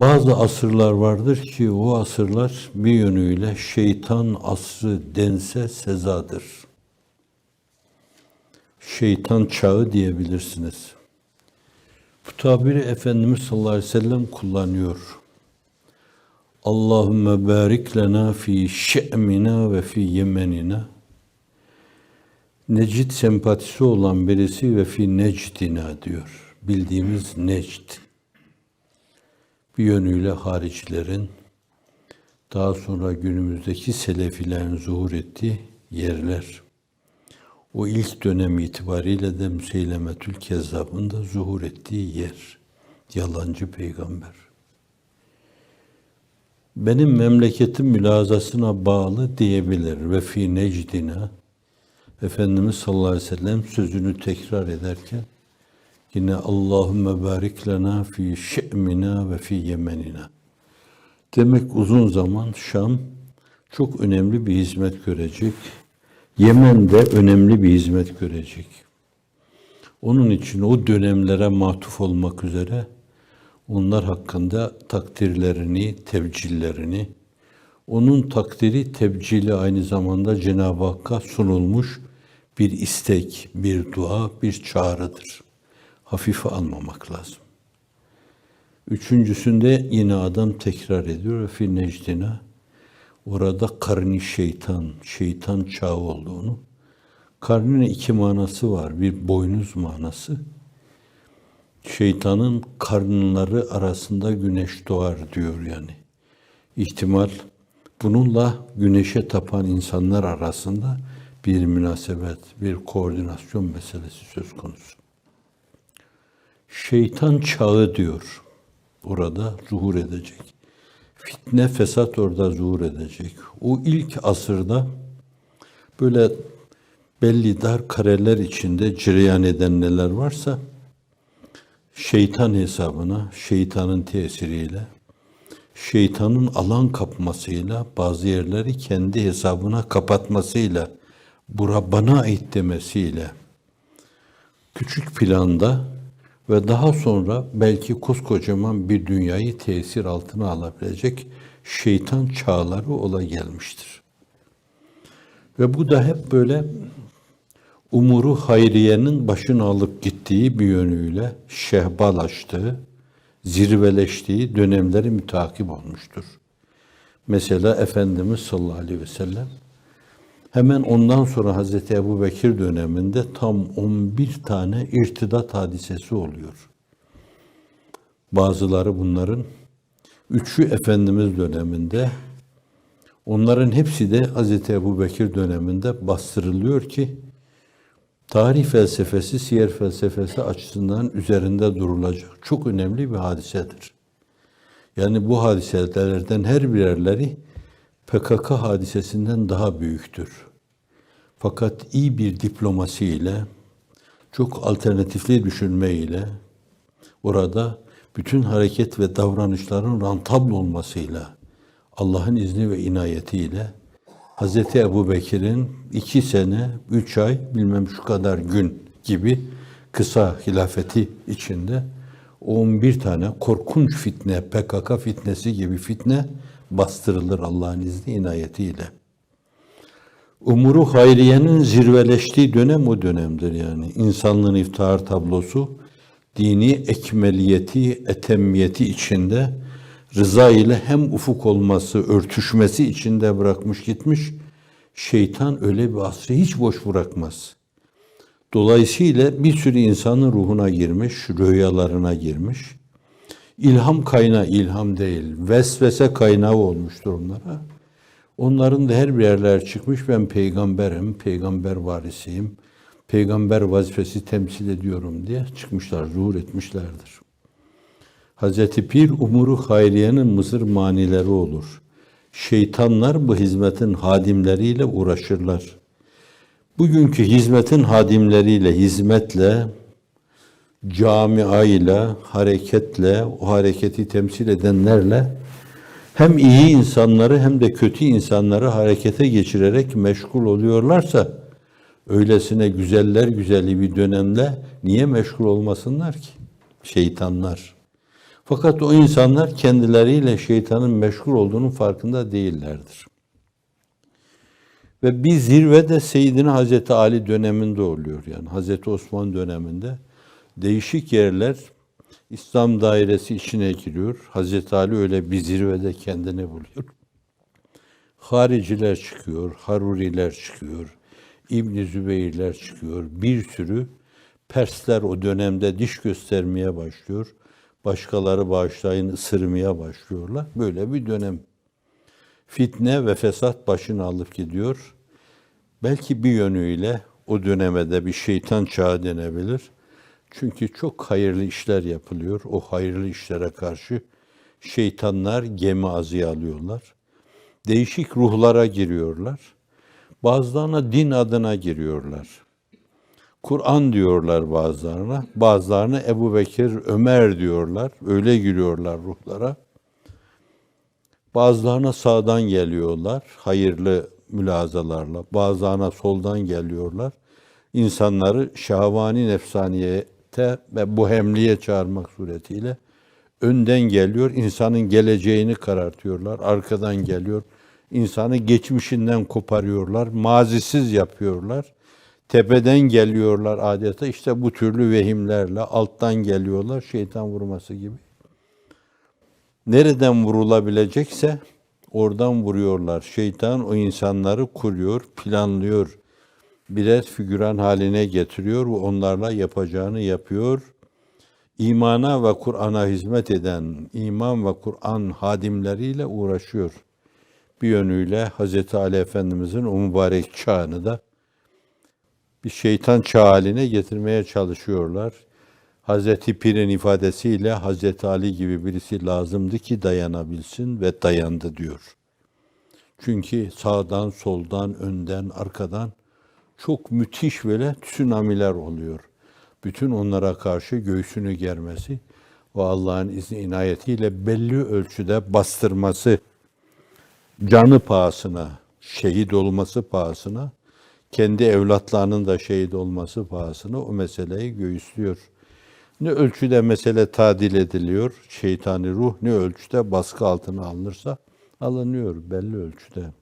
Bazı asırlar vardır ki o asırlar bir yönüyle şeytan asrı dense sezadır. Şeytan çağı diyebilirsiniz. Bu tabiri Efendimiz sallallahu aleyhi ve sellem kullanıyor. Allahümme barik lena fi şe'mina ve fi yemenina. Necid sempatisi olan birisi ve fi necdina diyor. Bildiğimiz necd. Bir yönüyle haricilerin daha sonra günümüzdeki selefilerin zuhur ettiği yerler. O ilk dönem itibariyle de Müseylemetül Kezzab'ın da zuhur ettiği yer. Yalancı peygamber. Benim memleketim mülazasına bağlı diyebilir. Ve fi necdina Efendimiz sallallahu aleyhi ve sellem sözünü tekrar ederken yine Allahümme barik lena fi şe'mina ve fi yemenina. Demek uzun zaman Şam çok önemli bir hizmet görecek. Yemen de önemli bir hizmet görecek. Onun için o dönemlere matuf olmak üzere onlar hakkında takdirlerini, tevcillerini, onun takdiri tebcili aynı zamanda Cenab-ı Hakk'a sunulmuş bir istek, bir dua, bir çağrıdır. Hafife almamak lazım. Üçüncüsünde yine adam tekrar ediyor. Fi necdina orada karni şeytan, şeytan çağı olduğunu. Karnine iki manası var. Bir boynuz manası. Şeytanın karnları arasında güneş doğar diyor yani. İhtimal bununla güneşe tapan insanlar arasında bir münasebet, bir koordinasyon meselesi söz konusu. Şeytan çağı diyor. Orada zuhur edecek. Fitne, fesat orada zuhur edecek. O ilk asırda böyle belli dar kareler içinde cereyan eden neler varsa şeytan hesabına, şeytanın tesiriyle, şeytanın alan kapmasıyla, bazı yerleri kendi hesabına kapatmasıyla, bura bana ait demesiyle, küçük planda ve daha sonra belki koskocaman bir dünyayı tesir altına alabilecek şeytan çağları ola gelmiştir. Ve bu da hep böyle umuru hayriyenin başını alıp gittiği bir yönüyle şehbalaştığı, zirveleştiği dönemleri mütakip olmuştur. Mesela Efendimiz sallallahu aleyhi ve sellem hemen ondan sonra Hazreti Ebu Bekir döneminde tam 11 tane irtidat hadisesi oluyor. Bazıları bunların üçü Efendimiz döneminde onların hepsi de Hazreti Ebu Bekir döneminde bastırılıyor ki tarih felsefesi, siyer felsefesi açısından üzerinde durulacak çok önemli bir hadisedir. Yani bu hadiselerden her birerleri PKK hadisesinden daha büyüktür. Fakat iyi bir diplomasiyle, çok alternatifli düşünme ile orada bütün hareket ve davranışların rantabl olmasıyla, Allah'ın izni ve inayetiyle Hz. Ebu Bekir'in iki sene, üç ay, bilmem şu kadar gün gibi kısa hilafeti içinde 11 tane korkunç fitne, PKK fitnesi gibi fitne bastırılır Allah'ın izni inayetiyle. Umuru hayriyenin zirveleştiği dönem o dönemdir yani. İnsanlığın iftihar tablosu, dini ekmeliyeti, etemmiyeti içinde rıza ile hem ufuk olması, örtüşmesi içinde bırakmış gitmiş. Şeytan öyle bir asrı hiç boş bırakmaz. Dolayısıyla bir sürü insanın ruhuna girmiş, rüyalarına girmiş. İlham kaynağı ilham değil, vesvese kaynağı olmuştur onlara. Onların da her bir yerler çıkmış, ben peygamberim, peygamber varisiyim, peygamber vazifesi temsil ediyorum diye çıkmışlar, zuhur etmişlerdir. Hazreti Pir umuru hayriyenin mısır manileri olur. Şeytanlar bu hizmetin hadimleriyle uğraşırlar. Bugünkü hizmetin hadimleriyle, hizmetle, camiayla, hareketle, o hareketi temsil edenlerle hem iyi insanları hem de kötü insanları harekete geçirerek meşgul oluyorlarsa öylesine güzeller güzeli bir dönemle niye meşgul olmasınlar ki? Şeytanlar. Fakat o insanlar kendileriyle şeytanın meşgul olduğunun farkında değillerdir. Ve bir zirvede Seyyidina Hazreti Ali döneminde oluyor yani Hazreti Osman döneminde değişik yerler İslam dairesi içine giriyor. Hazreti Ali öyle bir zirvede kendini buluyor. Hariciler çıkıyor, Haruriler çıkıyor, İbn Zübeyirler çıkıyor. Bir sürü Persler o dönemde diş göstermeye başlıyor. Başkaları bağışlayın ısırmaya başlıyorlar. Böyle bir dönem. Fitne ve fesat başını alıp gidiyor. Belki bir yönüyle o döneme de bir şeytan çağı denebilir. Çünkü çok hayırlı işler yapılıyor. O hayırlı işlere karşı şeytanlar gemi azıya alıyorlar. Değişik ruhlara giriyorlar. Bazılarına din adına giriyorlar. Kur'an diyorlar bazılarına. Bazılarına Ebu Bekir, Ömer diyorlar. Öyle giriyorlar ruhlara. Bazılarına sağdan geliyorlar, hayırlı mülazalarla. Bazılarına soldan geliyorlar. İnsanları şahvani nefsaniyete ve bohemliğe çağırmak suretiyle önden geliyor, insanın geleceğini karartıyorlar. Arkadan geliyor, insanı geçmişinden koparıyorlar, mazisiz yapıyorlar. Tepeden geliyorlar adeta işte bu türlü vehimlerle alttan geliyorlar şeytan vurması gibi nereden vurulabilecekse oradan vuruyorlar. Şeytan o insanları kuruyor, planlıyor. Birer figüran haline getiriyor ve onlarla yapacağını yapıyor. İmana ve Kur'an'a hizmet eden iman ve Kur'an hadimleriyle uğraşıyor. Bir yönüyle Hz. Ali Efendimizin o mübarek çağını da bir şeytan çağı haline getirmeye çalışıyorlar. Hazreti Pir'in ifadesiyle Hazreti Ali gibi birisi lazımdı ki dayanabilsin ve dayandı diyor. Çünkü sağdan, soldan, önden, arkadan çok müthiş böyle tsunamiler oluyor. Bütün onlara karşı göğsünü germesi ve Allah'ın izni inayetiyle belli ölçüde bastırması, canı pahasına, şehit olması pahasına, kendi evlatlarının da şehit olması pahasına o meseleyi göğüslüyor. Ne ölçüde mesele tadil ediliyor, şeytani ruh ne ölçüde baskı altına alınırsa alınıyor belli ölçüde.